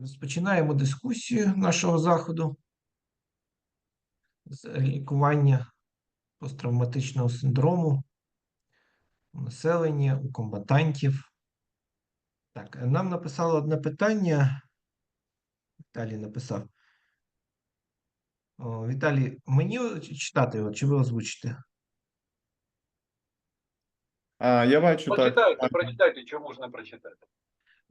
Розпочинаємо дискусію нашого заходу з лікування посттравматичного синдрому у населення, у комбатантів. Так, нам написало одне питання. Віталій написав. О, Віталій, мені читати його, чи ви озвучите? А, я бачу так. Прочитайте, прочитайте, що можна прочитати.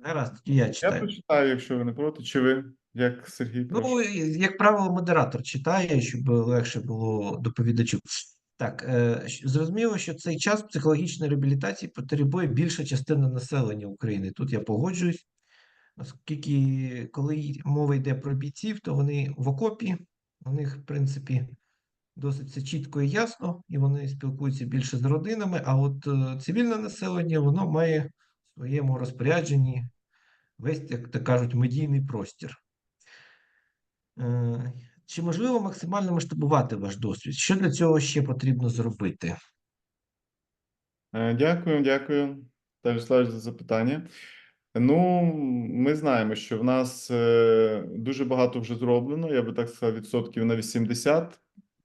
Гаразд, тоді я Я прочитаю, якщо ви не проти, чи ви, як Сергій, Ну, прошу. і- як правило, модератор читає, щоб легше було доповідачу. Так, е, зрозуміло, що цей час психологічної реабілітації потребує більша частина населення України. Тут я погоджуюсь, оскільки коли мова йде про бійців, то вони в окопі, у них, в принципі, досить все чітко і ясно, і вони спілкуються більше з родинами, а от е, цивільне населення, воно має в своєму розпорядженні весь, як то кажуть, медійний простір. Е, Чи можливо максимально масштабувати ваш досвід? Що для цього ще потрібно зробити? Е, Дякую, дякую, Станіслав, за запитання. Ну, ми знаємо, що в нас е, дуже багато вже зроблено, я би так сказав, відсотків на 80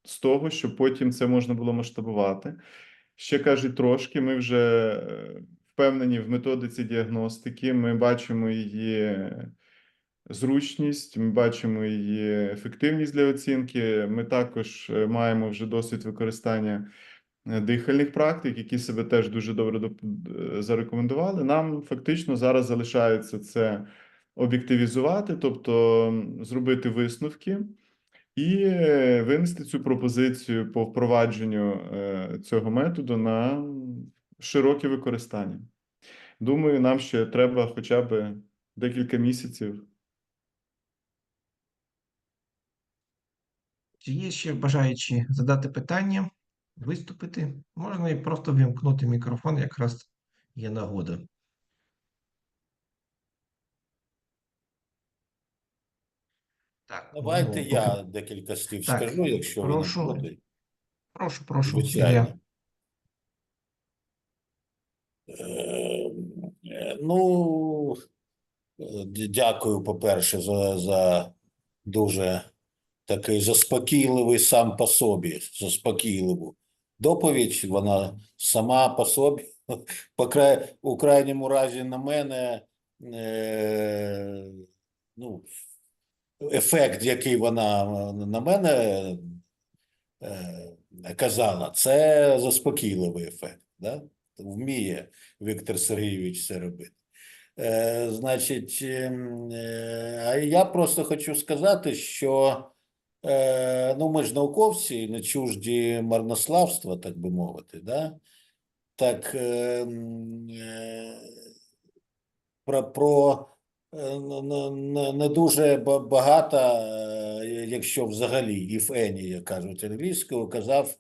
з того, щоб потім це можна було масштабувати. Ще кажуть, трошки. Ми вже впевнені в методиці діагностики. Ми бачимо її зручність, ми бачимо її ефективність для оцінки. Ми також е, маємо вже досвід використання е, дихальних практик, які себе теж дуже добре е, зарекомендували. Нам фактично зараз залишається це об'єктивізувати, тобто зробити висновки і винести цю пропозицію по впровадженню цього методу на широке використання. Думаю, нам ще треба хоча б декілька місяців. Чи є ще бажаючі задати питання, виступити? Можна і просто вімкнути мікрофон, якраз є нагода. Так, Давайте ну, я поки- декілька слів Так, скажу, якщо ви прошу. не проти. Прошу, прошу, Звичайно. Е, е, Ну, е, дякую, по-перше, за, за дуже такий заспокійливий сам по собі, заспокійливу доповідь. Вона сама по собі, по край, у крайньому разі на мене, е, ну, ефект, який вона на мене е, казала, це заспокійливий ефект. Да? Вміє Віктор Сергійович це робити. Е, значить, ем, е, а я просто хочу сказати, що е, ну, ми ж науковці, не чужді марнославства, так би мовити, да? так е, е, про, про е, не- не- не- не дуже багато, е, якщо взагалі, if any, як кажуть англійською, казав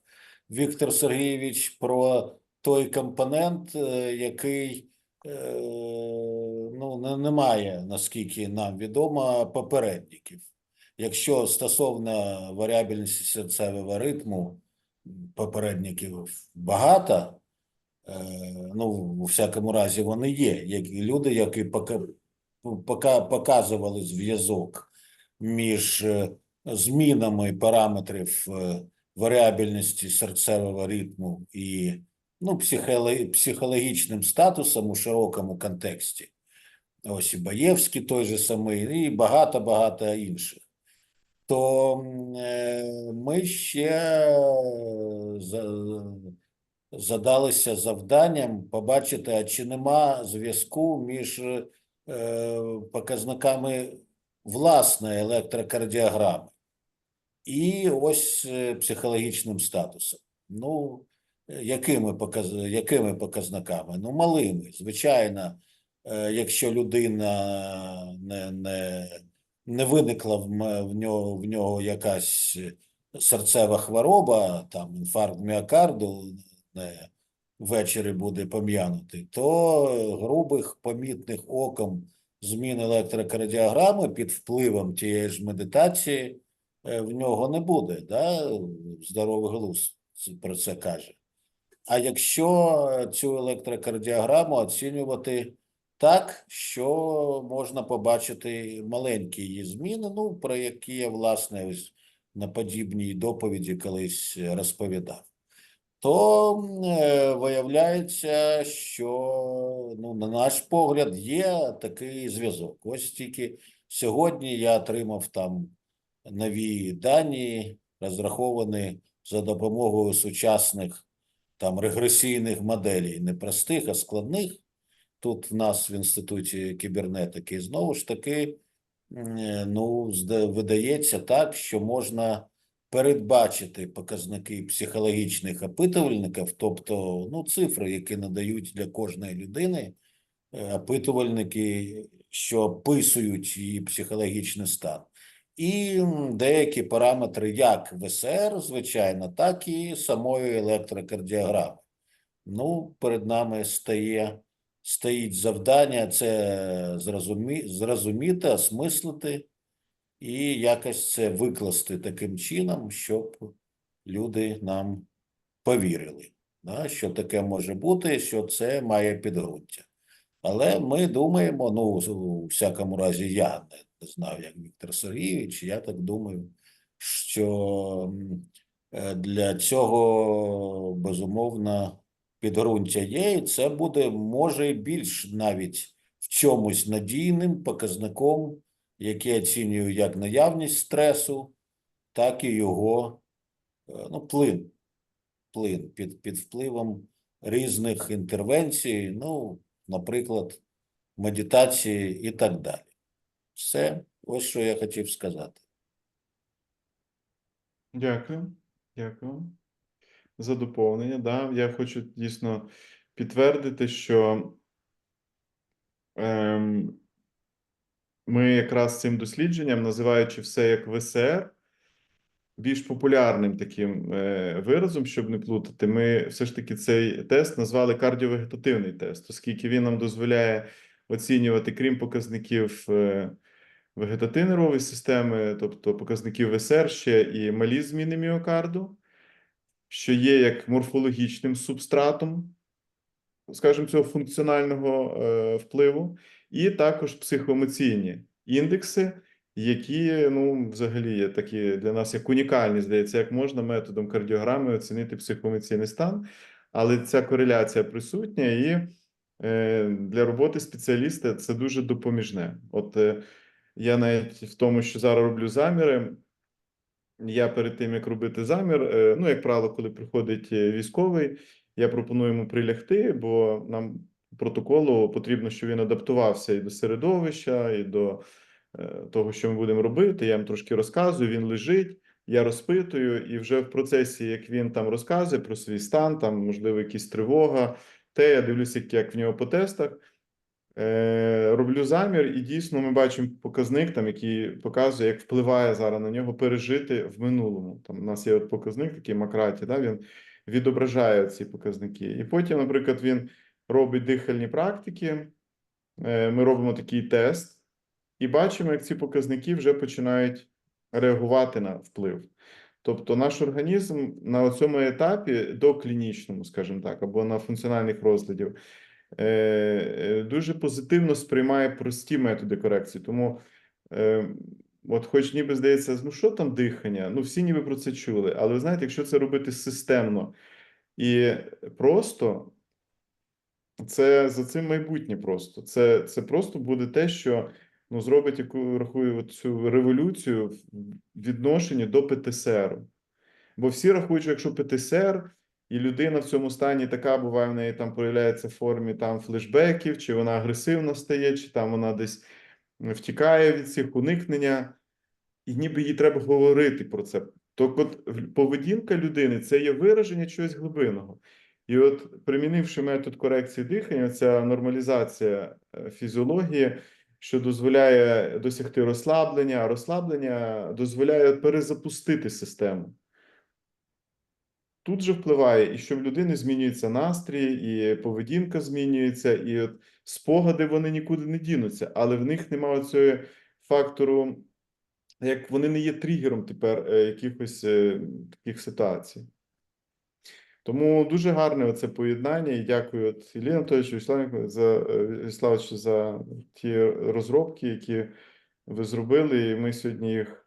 Віктор Сергійович про той компонент, е, який е, ну, не, немає, наскільки нам відомо, попередників. Якщо стосовно варіабельності серцевого ритму попередників багато, е, ну, у всякому разі, вони є. Як люди, які пока, пока, показували зв'язок між змінами параметрів варіабельності серцевого ритму і ну, психологічним статусом у широкому контексті. Ось і Баєвський той же самий, і багато-багато інших. То е, ми ще задалися завданням побачити, а чи нема зв'язку між е, показниками власної електрокардіограми і ось е, психологічним статусом. Ну, якими, показ... якими показниками? Ну, малими. Звичайно, е, якщо людина не, не, не виникла в, нього, в нього якась серцева хвороба, там інфаркт міокарду не, ввечері буде пом'янутий, то грубих, помітних оком змін електрокардіограми під впливом тієї ж медитації е, в нього не буде. Да? Здоровий глузд про це каже. А якщо цю електрокардіограму оцінювати так, що можна побачити маленькі її зміни, ну, про які я, власне, ось на подібній доповіді колись розповідав. То е, виявляється, що, ну, на наш погляд, є такий зв'язок. Ось тільки сьогодні я отримав там нові дані, розраховані за допомогою сучасних там регресійних моделей, не простих, а складних. Тут в нас в інституті кібернетики знову ж таки, е, ну, видається так, що можна передбачити показники психологічних опитувальників, тобто ну, цифри, які надають для кожної людини е, опитувальники, що описують її психологічний стан. І деякі параметри як ВСР, звичайно, так і самої електрокардіограми. Ну, перед нами стає, стоїть завдання це зрозумі, зрозуміти, осмислити і якось це викласти таким чином, щоб люди нам повірили, да, що таке може бути, що це має підґрунтя. Але ми думаємо, ну, у всякому разі, я не, не знаю, як Віктор Сергійович, я так думаю, що е, для цього безумовно підґрунтя є, і це буде, може, більш навіть в чомусь надійним показником, який оцінюю як наявність стресу, так і його е, ну, плин, плин під, під впливом різних інтервенцій, ну, наприклад, медитації і так далі. Все, ось що я хотів сказати. Дякую, дякую за доповнення. Да, я хочу дійсно підтвердити, що ем, ми якраз цим дослідженням, називаючи все як ВСР, більш популярним таким е, виразом, щоб не плутати, ми все ж таки цей тест назвали кардіовегетативний тест, оскільки він нам дозволяє оцінювати, крім показників е, вегетативно-нервової системи, тобто показників ВСР, ще і малі зміни міокарду, що є як морфологічним субстратом, скажімо, цього функціонального е, впливу, і також психоемоційні індекси, які ну, взагалі є такі для нас як унікальні, здається, як можна методом кардіограми оцінити психоемоційний стан, але ця кореляція присутня, і е, для роботи спеціаліста це дуже допоміжне. От е, я навіть в тому, що зараз роблю заміри. Я перед тим, як робити замір, е, ну, як правило, коли приходить е, військовий, я пропоную йому прилягти, бо нам протоколу потрібно, щоб він адаптувався і до середовища, і до е, того, що ми будемо робити. Я йому трошки розказую, він лежить, я розпитую, і вже в процесі, як він там розказує про свій стан, там, можливо, якісь тривога, те я дивлюся, як в нього по тестах. Е, роблю замір, і дійсно ми бачимо показник, там, який показує, як впливає зараз на нього пережити в минулому. Там у нас є от показник, такий Макраті, да, він відображає ці показники. І потім, наприклад, він робить дихальні практики. Е, ми робимо такий тест, і бачимо, як ці показники вже починають реагувати на вплив. Тобто наш організм на цьому етапі доклінічному, скажімо так, або на функціональних розглядів, дуже позитивно сприймає прості методи корекції. Тому, е, от, хоч ніби здається, ну що там дихання? Ну, всі ніби про це чули. Але ви знаєте, якщо це робити системно і просто, це за цим майбутнє просто. Це, це просто буде те, що ну, зробить яку рахую цю революцію в відношенні до ПТСР. Бо всі рахують, що якщо ПТСР, і людина в цьому стані така буває, в неї там проявляється в формі там флешбеків, чи вона агресивна стає, чи там вона десь втікає від цих уникнення, і ніби їй треба говорити про це. То от поведінка людини це є вираження чогось глибинного. І от, примінивши метод корекції дихання, ця нормалізація е, фізіології, що дозволяє досягти розслаблення, а розслаблення дозволяє перезапустити систему. Тут же впливає, і що в людини змінюється настрій, і поведінка змінюється, і от спогади вони нікуди не дінуться, але в них немає цього фактору, як вони не є тригером тепер е, якихось е, таких ситуацій. Тому дуже гарне оце поєднання. І дякую от Іллі Анатолійовичу е, Вячеславовичу за ті розробки, які ви зробили, і ми сьогодні їх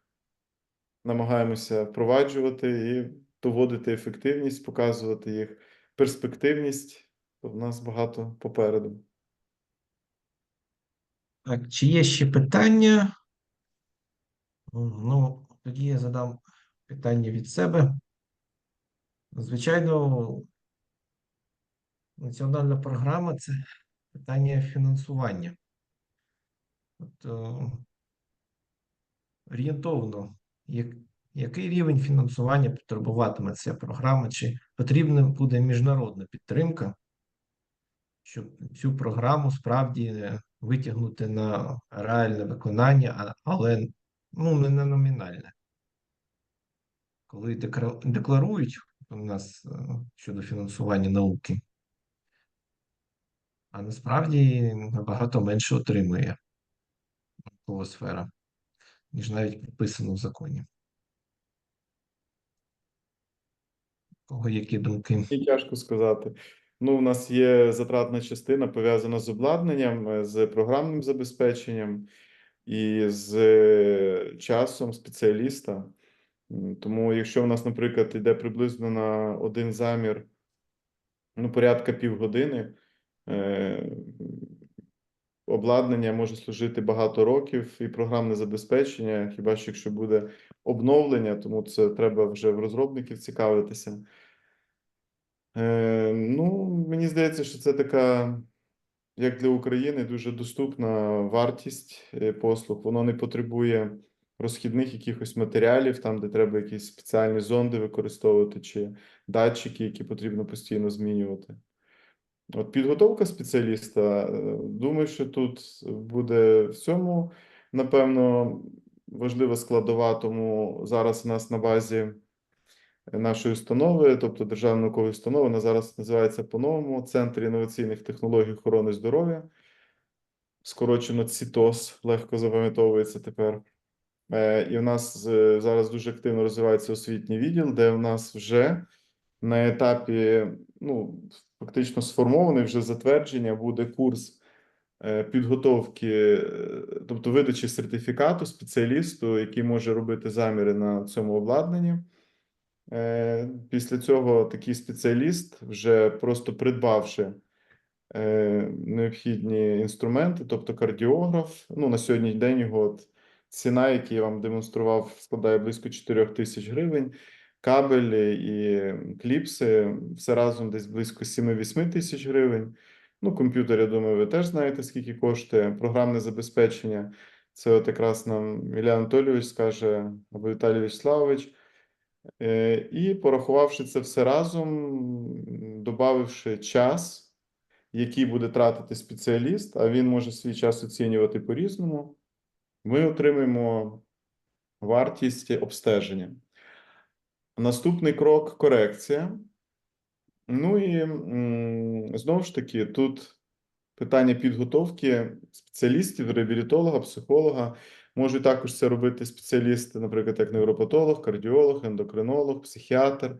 намагаємося впроваджувати і доводити ефективність, показувати їх перспективність. У нас багато попереду. Так, чи є ще питання? Ну, тоді я задам питання від себе. Звичайно, національна програма це питання фінансування. Тобто, орієнтовно, як, який рівень фінансування потребуватиме ця програма, чи потрібна буде міжнародна підтримка, щоб цю програму справді е, витягнути на реальне виконання, але ну, не на номінальне. Коли декларують у нас е, щодо фінансування науки, а насправді набагато менше отримує наукова сфера, ніж навіть прописано в законі. Кого які думки? І тяжко сказати. Ну, у нас є затратна частина пов'язана з обладнанням, е, з програмним забезпеченням і з е, часом спеціаліста. Тому, якщо у нас, наприклад, йде приблизно на один замір, ну, порядка півгодини, е, обладнання може служити багато років, і програмне забезпечення, хіба що якщо буде обновлення, тому це треба вже в розробників цікавитися. Е, ну, мені здається, що це така, як для України, дуже доступна вартість е, послуг. Воно не потребує розхідних якихось матеріалів, там, де треба якісь спеціальні зонди використовувати, чи датчики, які потрібно постійно змінювати. От підготовка спеціаліста, е, думаю, що тут буде в цьому, напевно, важлива складова, тому зараз у нас на базі нашої установи, тобто Державної наукової установи, вона зараз називається по-новому Центр інноваційних технологій охорони здоров'я. Скорочено ЦІТОС, легко запам'ятовується тепер. Е, І в нас е, зараз дуже активно розвивається освітній відділ, де в нас вже на етапі, ну, фактично сформований вже затвердження, буде курс е, підготовки, е, тобто видачі сертифікату спеціалісту, який може робити заміри на цьому обладнанні. Е, Після цього такий спеціаліст, вже просто придбавши е, необхідні інструменти, тобто кардіограф, ну на сьогоднішній день його от ціна, яку я вам демонстрував, складає близько 4 тисяч гривень. Кабелі і кліпси все разом десь близько 7-8 тисяч гривень. Ну, комп'ютер, я думаю, ви теж знаєте, скільки коштує. Програмне забезпечення. Це от якраз нам Ілля Анатолійович скаже, або Віталій Вячеславович. Е, І порахувавши це все разом, м, добавивши час, який буде тратити спеціаліст, а він може свій час оцінювати по-різному, ми отримаємо вартість обстеження. Наступний крок корекція. Ну і знову ж таки, тут питання підготовки спеціалістів, реабілітолога, психолога. Можуть також це робити спеціалісти, наприклад, як невропатолог, кардіолог, ендокринолог, психіатр.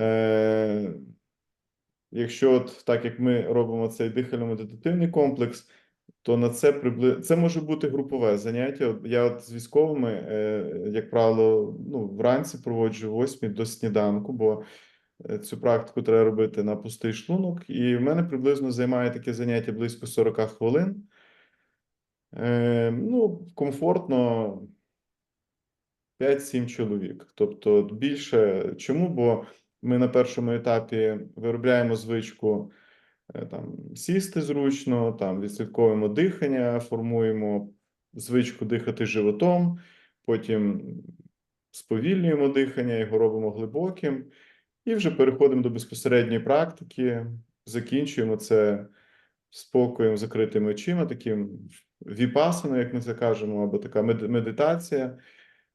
Е, якщо от так як ми робимо цей дихально-медитативний комплекс, то на це прибли... це може бути групове заняття. Я от з військовими, е, як правило, ну, вранці проводжу 8 до сніданку, бо цю практику треба робити на пустий шлунок. І в мене приблизно займає таке заняття близько 40 хвилин. Е, ну, комфортно 5-7 чоловік. Тобто більше. Чому? Бо ми на першому етапі виробляємо звичку е, там, сісти зручно, там, відслідковуємо дихання, формуємо звичку дихати животом, потім сповільнюємо дихання, його робимо глибоким, і вже переходимо до безпосередньої практики, закінчуємо це спокоєм, закритими очима, таким віпасаною, як ми це кажемо, або така медитація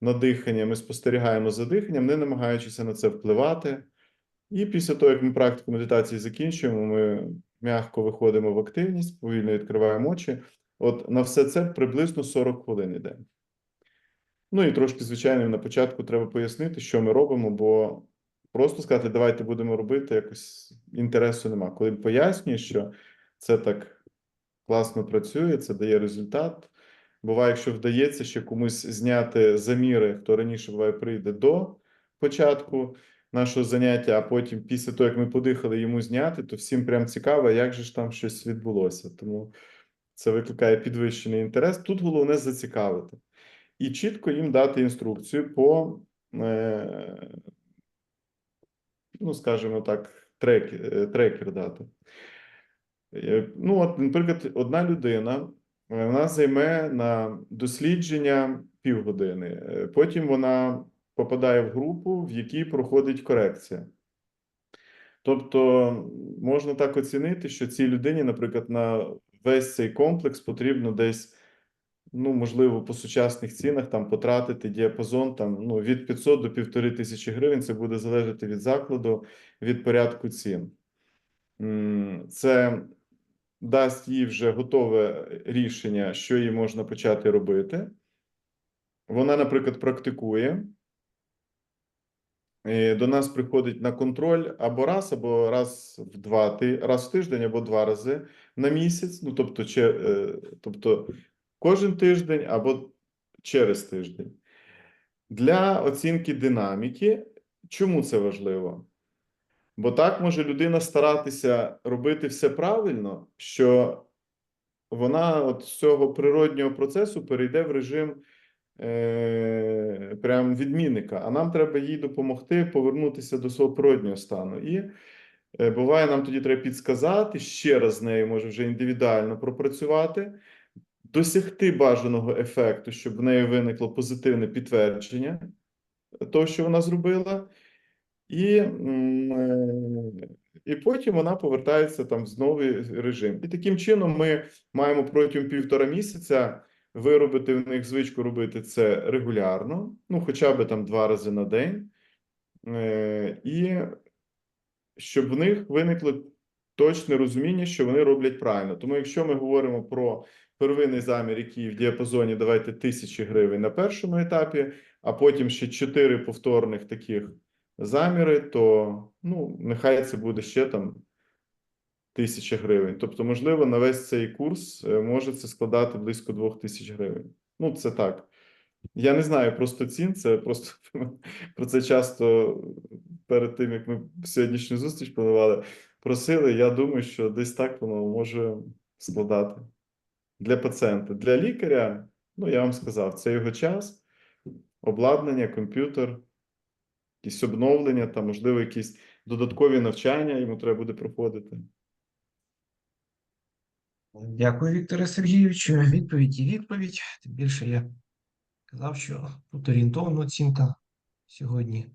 на дихання. Ми спостерігаємо за диханням, не намагаючися на це впливати. І після того, як ми практику медитації закінчуємо, ми м'яко виходимо в активність, повільно відкриваємо очі. От на все це приблизно 40 хвилин іде. Ну і трошки, звичайно, на початку треба пояснити, що ми робимо, бо просто сказати, давайте будемо робити, якось інтересу нема. Коли пояснюєш, що це так класно працює, це дає результат. Буває, якщо вдається ще комусь зняти заміри, хто раніше буває прийде до початку нашого заняття, а потім, після того, як ми подихали, йому зняти, то всім прям цікаво, як же ж там щось відбулося. Тому це викликає підвищений інтерес. Тут головне зацікавити і чітко їм дати інструкцію по, е, ну, скажімо так, трек, е, трекер дати. Е, Ну, от, наприклад, одна людина е, вона займе на дослідження півгодини. Потім вона попадає в групу, в якій проходить корекція. Тобто можна так оцінити, що цій людині, наприклад, на весь цей комплекс потрібно десь, ну, можливо, по сучасних цінах там потратити діапазон там, ну, від 500 до 1500 тисячі гривень. Це буде залежати від закладу, від порядку цін. Це дасть їй вже готове рішення, що їй можна почати робити. Вона, наприклад, практикує. До нас приходить на контроль або раз, або раз в два раз в тиждень, або два рази на місяць. Ну, тобто, че, е, тобто кожен тиждень або через тиждень. Для оцінки динаміки, чому це важливо? Бо так може людина старатися робити все правильно, що вона от з цього природнього процесу перейде в режим е, прям відмінника, а нам треба їй допомогти повернутися до свого природнього стану. І е, буває, нам тоді треба підсказати, ще раз з нею може вже індивідуально пропрацювати, досягти бажаного ефекту, щоб в неї виникло позитивне підтвердження того, що вона зробила. І, е, і потім вона повертається там в новий режим. І таким чином ми маємо протягом півтора місяця виробити в них звичку робити це регулярно, ну хоча б там два рази на день, Е, і щоб в них виникло точне розуміння, що вони роблять правильно. Тому, якщо ми говоримо про первинний замір, який в діапазоні давайте тисячі гривень на першому етапі, а потім ще чотири повторних таких заміри, то ну, нехай це буде ще там тисяча гривень. Тобто, можливо, на весь цей курс е, може це складати близько двох тисяч гривень. Ну, це так. Я не знаю просто цін, це просто про це часто перед тим, як ми сьогоднішню зустріч планували, просили. Я думаю, що десь так воно може складати для пацієнта. Для лікаря, ну я вам сказав, це його час, обладнання, комп'ютер, якісь обновлення, там, можливо, якісь додаткові навчання йому треба буде проходити. Дякую, Вікторе Сергійовичу. Відповідь і відповідь. Тим більше я казав, що тут орієнтовна оцінка сьогодні.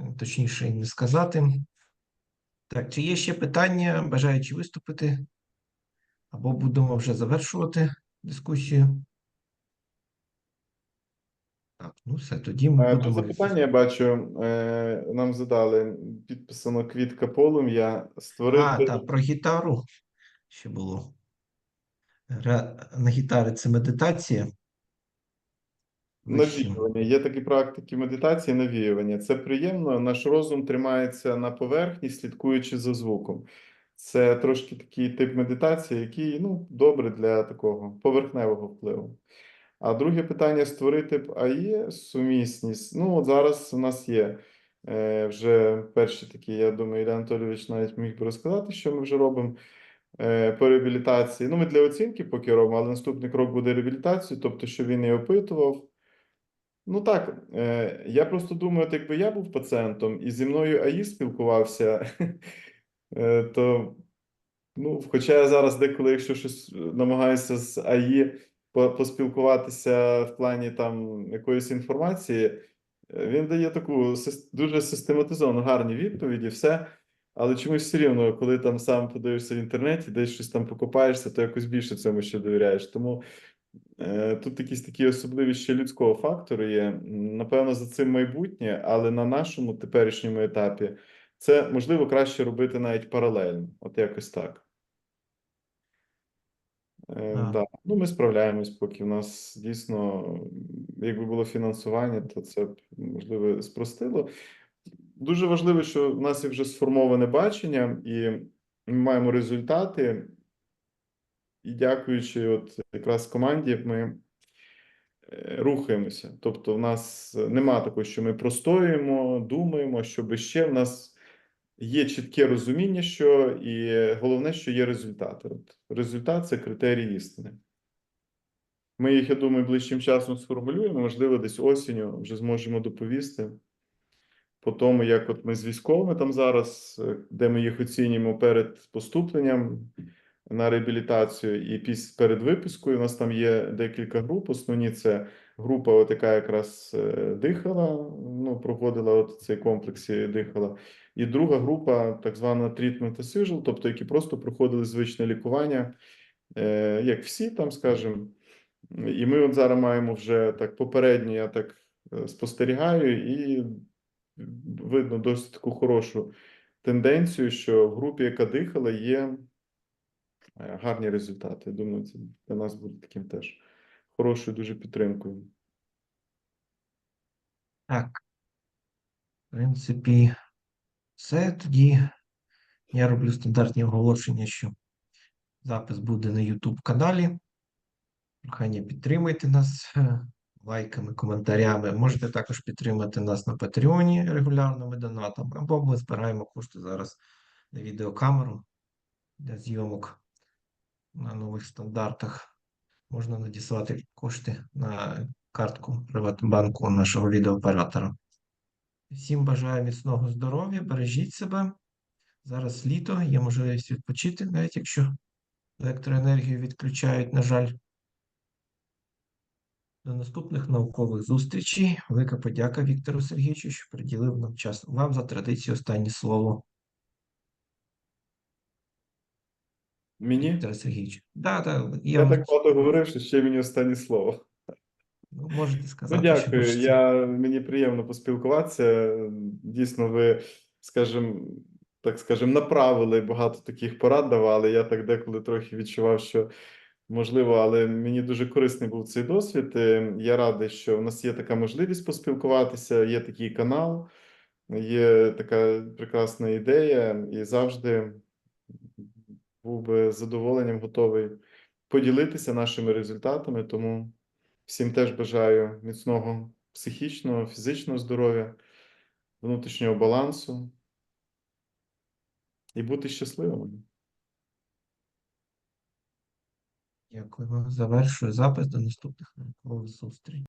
Е, Точніше, не сказати. Так, чи є ще питання, бажаючи виступити? Або будемо вже завершувати дискусію? Так, ну все, тоді ми Е, будемо. запитання я бачу, е, нам задали підписано квітка полум'я створити. А, так, про гітару ще було. На гітарі це медитація. Навіювання. Є такі практики медитації, навіювання. Це приємно. Наш розум тримається на поверхні, слідкуючи за звуком. Це трошки такий тип медитації, який ну, добре для такого поверхневого впливу. А друге питання: створити б АІ сумісність. Ну, от зараз у нас є е, вже перші такі, я думаю, Ілля Анатолійович навіть міг би розказати, що ми вже робимо е, по реабілітації. Ну, ми для оцінки поки робимо, але наступний крок буде реабілітацію, тобто, що він і опитував. Ну так, е, я просто думаю, от якби я був пацієнтом і зі мною АІ спілкувався, то, ну, хоча я зараз деколи, якщо щось намагаюся з АІ поспілкуватися в плані там якоїсь інформації, е, він дає таку дуже систематизовану, гарні відповіді, все. Але чомусь все рівно, коли там сам подивишся в інтернеті, десь щось там покопаєшся, то якось більше цьому ще довіряєш. Тому Е, Тут якісь такі особливі ще людського фактору є. Напевно, за цим майбутнє, але на нашому теперішньому етапі це можливо краще робити навіть паралельно, от якось так. Е, да. Ну, ми справляємось, поки в нас дійсно, якби було фінансування, то це б можливо спростило. дуже важливо, що в нас є вже сформоване бачення, і ми маємо результати. І дякуючи от якраз команді, ми е, рухаємося. Тобто, в нас нема такого, що ми простоюємо, думаємо, що би ще в нас є чітке розуміння, що і головне, що є результати. От результат це критерій істини. Ми їх, я думаю, ближчим часом сформулюємо, можливо, десь осінню вже зможемо доповісти. По тому, як от ми з військовими там зараз, де ми їх оцінюємо перед поступленням на реабілітацію і після перед випискою. У нас там є декілька груп. Основні це група, от яка якраз е, дихала, ну, проходила от цей комплекс і дихала. І друга група, так звана treatment usual, тобто які просто проходили звичне лікування, е, як всі там, скажімо. І ми от зараз маємо вже так попередньо, я так е, спостерігаю, і видно досить таку хорошу тенденцію, що в групі, яка дихала, є е, гарні результати. Я думаю, це для нас буде таким теж хорошою дуже підтримкою. Так. В принципі, все. Тоді я роблю стандартні оголошення, що запис буде на YouTube каналі. Прохання підтримуйте нас е, лайками, коментарями. Можете також підтримати нас на Патреоні регулярними донатами, або ми збираємо кошти зараз на відеокамеру для зйомок на нових стандартах. Можна надіслати кошти на картку Приватбанку нашого відеооператора. Всім бажаю міцного здоров'я, бережіть себе. Зараз літо, є можливість відпочити, навіть якщо електроенергію відключають, на жаль. До наступних наукових зустрічей. Велика подяка Віктору Сергійовичу, що приділив нам час. Вам за традицію останнє слово. Мені? Віктор Сергійович. Да, да, Я я, так багато говорив, що ще мені останнє слово. Ну, можете Ну, сказати, що дякую. хочеться. Я, мені приємно поспілкуватися. Дійсно, ви, скажімо, так скажем, направили багато таких порад давали. Я так деколи трохи відчував, що можливо, але мені дуже корисний був цей досвід. Е, Я радий, що в нас є така можливість поспілкуватися, є такий канал, є така прекрасна ідея, і завжди був би задоволенням готовий поділитися нашими результатами. Тому всім теж бажаю міцного психічного, фізичного здоров'я, внутрішнього балансу і бути щасливими. Дякую. Завершую запис до наступних наукових зустрічей.